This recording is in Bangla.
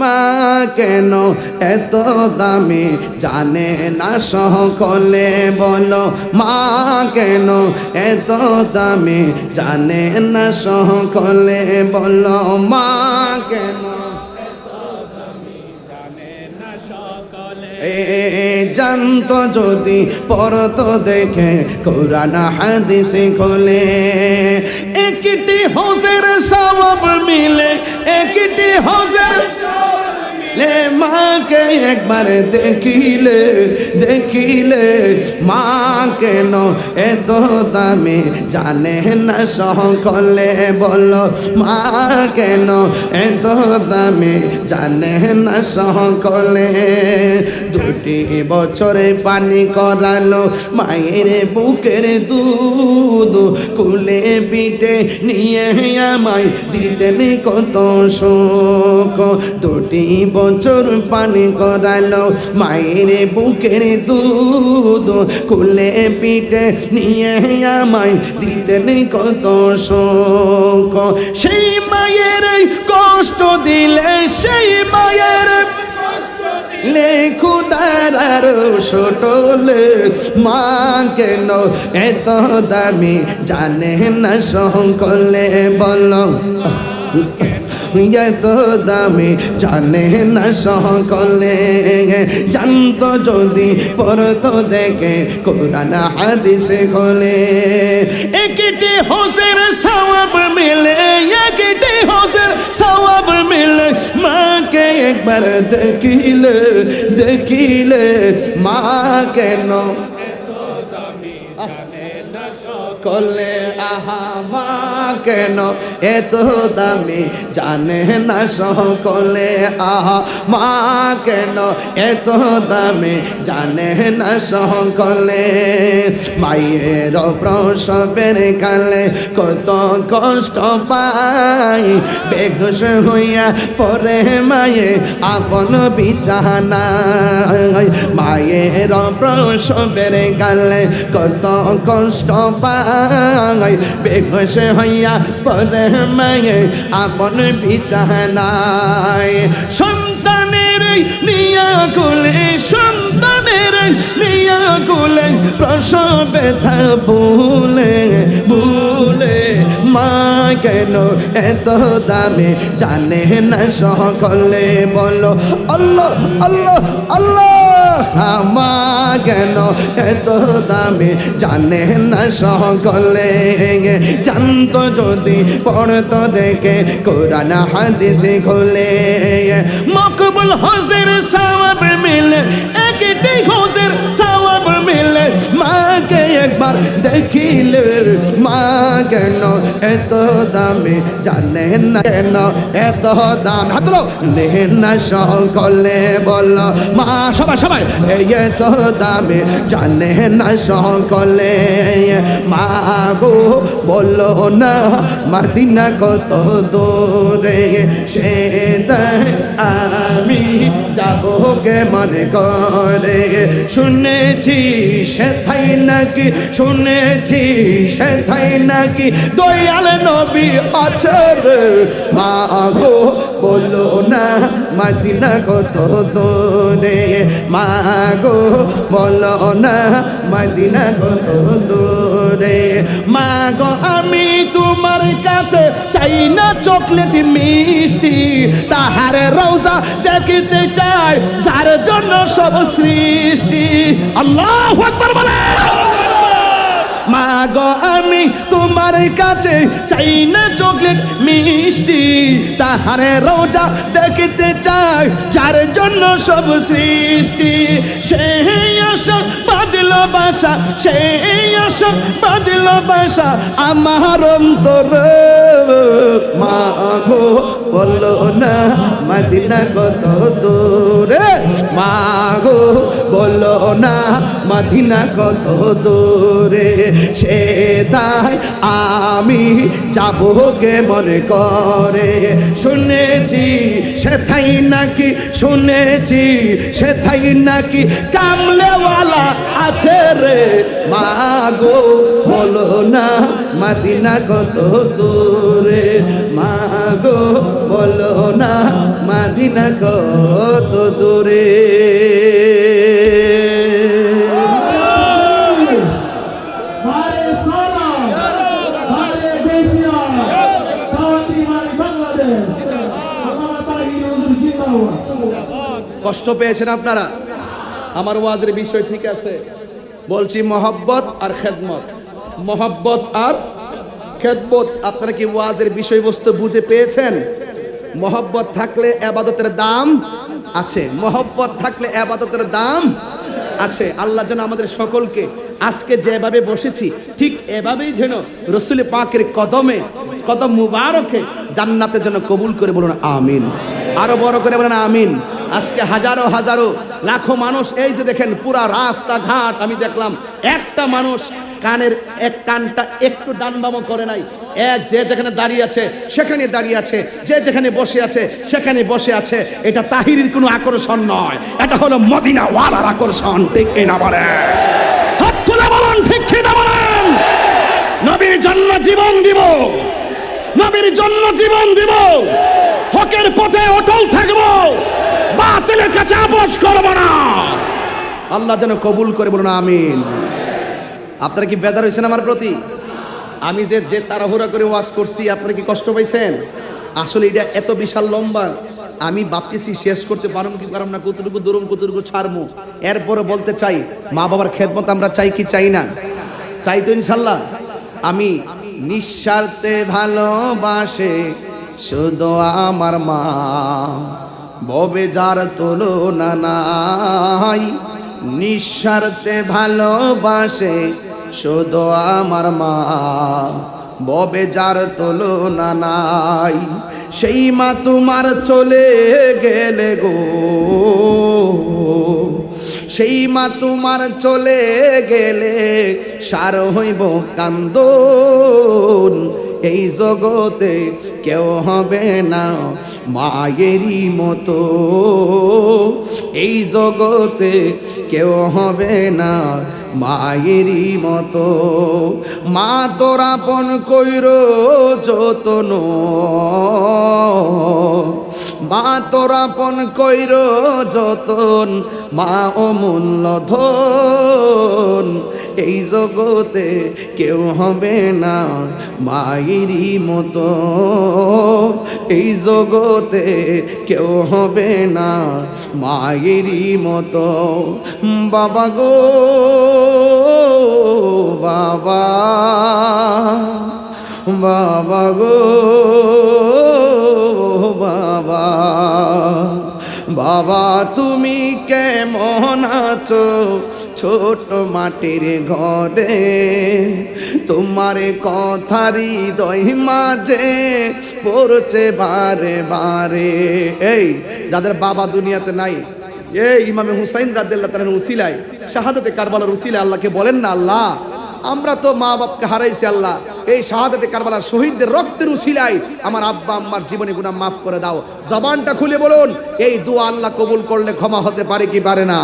মা কেন এত দামি? জানে না সকলে, বলো মা কেন এত দামি? জানে না সকলে, বলো মা কেন জানতো যদি পরত দেখে, কোরআন হাদিসে খোলে। একটি হোসের সওয়াব মিলে, একটি হোসের লে মাকে একবার দেখিলে দেখিলে, মা কেন এত দামে? জানে না সকলে বলো, মা কেন এত দামে? জানে না সকলে। দুটি বছরে পানি করালো মায়ের বুকের দুধ, কুলে পিঠে নিয়ে আমায় দিতেন কত শোক। দুটি বছর পানি করালো। মায়ের বুকের দুধ কুলে পিঠে নিয়ে আমায় দিতেন কত শোক। সেই মায়ের কষ্ট দিলে, সেই মায়ের লেখুদার ছোটলে মা কেন এত দামি জানে না সকলে বল। এত দামি, জানে না সকলে। জানত যদি পরত দেখে, কোরআন হাদিসে খোলে। একটি হোসের সওয়াব মিলে, একটি হোসের সওয়াব মিলে। মাকে একবার দেখিলে দেখিলে মা কেন কলে আহা মা কেন এত দামি? জানে না সকলে আহা মা কেন এত দামি? জানে না সকলে মায়ের প্রসবের কালে কত কষ্ট পাই। বেঘস হইয়া পরে মায়ে আপন বিছানায় মায়ের প্রসবের কালে কত কষ্ট পাই। বেঘস হইয়া পরে মায়ে আপন বিছানায় সন্তানের নিয়া কোলে, সন্তানের নিয়া কোলে প্রসব ব্যথা ভুলে ভুলে মা কেন এত দামে জানে না সকলে? বলো, আল্লাহ আল্লাহ আল্লাহ। মা কেন? এত দামে জানে না সকলে। জানত যদি, পড়তো দেখে কোরআন, হাদিসে খোলে। মকবুল হোসের সওয়াব মিলে একটি হোসের সওয়াব মিলে মাকে একবার দেখিলে। মা কেন এত দামে জানে না কেন? এত দাম। হাত লেহেন না সকলে বল মা, সবাই সবাই এত দামে জানে না সকলে মা গো বলো না, মাদিনা কত দূরে, সে আমি যাব কে মনে করে? শুনেছি সেথাই নাকি শুনেছি সেথাই নাকি দয়াল নবী আছে রে। মা গো বলো না মাদিনা কত দূরে? মা গো বলো না, মাদিনা কত দূরে? মা গো আমি তোমার কাছে চাই না চকলেট মিষ্টি। তাহারে রোজা দেখিতে চাই, যার জন্য সব সৃষ্টি। আল্লাহ আকবার বলে মা গো আমি তোমার কাছে চাই না চকলেট মিষ্টি। তাহারে রোজা দেখতে চাই, যার জন্য সব সৃষ্টি। আশা বাদল বাসা আশা বাদল বাসা, আমার অন্তর। মা গো বলো না, মদিনা কত দূরে? মা গো বলো না, মাদিনা কত দূরে? সে তাই আমি যাব কে মনে করে। শুনেছি সেথাই নাকি, শুনেছি সেথাই নাকি কামলেওয়ালা আছে রে। মা গো বলো না, মাদিনা কত দূরে? মা গো বলো না, মাদিনা কত দূরে? কষ্ট পেয়েছেন আপনারা? আমার ওয়াজের বিষয় ঠিক আছে। বলছি মহব্বত আর খেদমত। মহব্বত আর খেদমত, আপনারা কি ওয়াজের বিষয়বস্তু বুঝে পেয়েছেন? মহব্বত থাকলে আবাদতের দাম আছে। মহব্বত থাকলে আবাদতের দাম আছে। আল্লাহ যেন আমাদের সকলকে আজকে যেভাবে বসেছি, ঠিক এভাবেই যেন রসুল পাকের কদমে, কদম মুবারকে জান্নাতের জন্য কবুল করে বলুন, আমিন। আরও বড় করে বলেন, আমিন। আজকে হাজারো হাজারো লাখো মানুষ, এই যে দেখেন পুরা রাস্তাঘাট, আমি দেখলাম একটা মানুষ কানের এক কানটা একটু ডান বামও করে নাই। এক যে যেখানে দাঁড়িয়ে আছে, সেখানে দাঁড়িয়ে আছে, যে যেখানে বসে আছে, সেখানে বসে আছে। এটা তাহিরির কোনো আকর্ষণ নয়, এটা হলো মদিনা ওয়ালার আকর্ষণ, ঠিক না বলেন? হাত তুলে বলুন, ঠিক না বলেন? নবীর জন্য জীবন দিব। নবীর জন্য জীবন দিব। হকের পথে অটল থাকব। বাতিলের কাছে আপোষ করব না। আল্লাহ যেন কবুল করে বলুন, আমিন। আপনারা কি বেজার হয়েছেন আমার প্রতি? আমি যে যে তাড়াহুড়া করে ওয়াজ করছি, আপনারা কি কষ্ট পাইছেন? আসলে এটা এত বিশাল লম্বা। আমি ভাবতেছি শেষ করতে পারম কি পারম না, কতটুকু দূরম, কতটুকু ছাড়মু এরপরে বলতে চাই মা বাবার খেদমত আমরা চাই কি চাই না? চাই তো ইনশাল্লাহ। আমি নিঃস্বার্থে ভালোবাসে শুধু আমার মা। ববে যার তুলনা নাই, নিঃস্বার্থে ভালোবাসে শুধু আমার মা। ববে যার তুলনা নাই, সেই মা তোমার চলে গেলে গো। সেই মা তোমার চলে গেলে সার হইব কান্দন। এই জগতে কেউ হবে না মায়েরই মতো। এই জগতে কেউ হবে না মায়েরই মতো। মা তোরা পন কইর যতন। মা তোরা পন কইর যতন, মা অমূল্য ধন। এই জগতে কেউ হবে না মায়েরই মতো। এই জগতে কেউ হবে না মায়েরই মতো। বাবা গো, বাবা। বাবা গো, বাবা। বাবা, তুমি কেমন আছো? ছোট মাটির ঘরে তোমার কথারি দই মাঝে পড়ছে বারে বারে। এই, যাদের বাবা দুনিয়াতে নাই, এই ইমামে হুসাইন রাদিয়াল্লাহু তাআলার উসিলায়, শাহাদাতে কারবালার উসিলায় আল্লাহকে বলেন না আল্লাহ আমরা তো মা বাপকে হারাইছি আল্লাহ। এই শাহাদাতে কারবালার শহীদদের রক্তের উশিলাই আমার আব্বা, আম্মার জীবনে গুনাহ মাফ করে দাও। জবানটা খুলে বলুন, এই দোয়া আল্লাহ কবুল করলে ক্ষমা হতে পারে কি পারে না?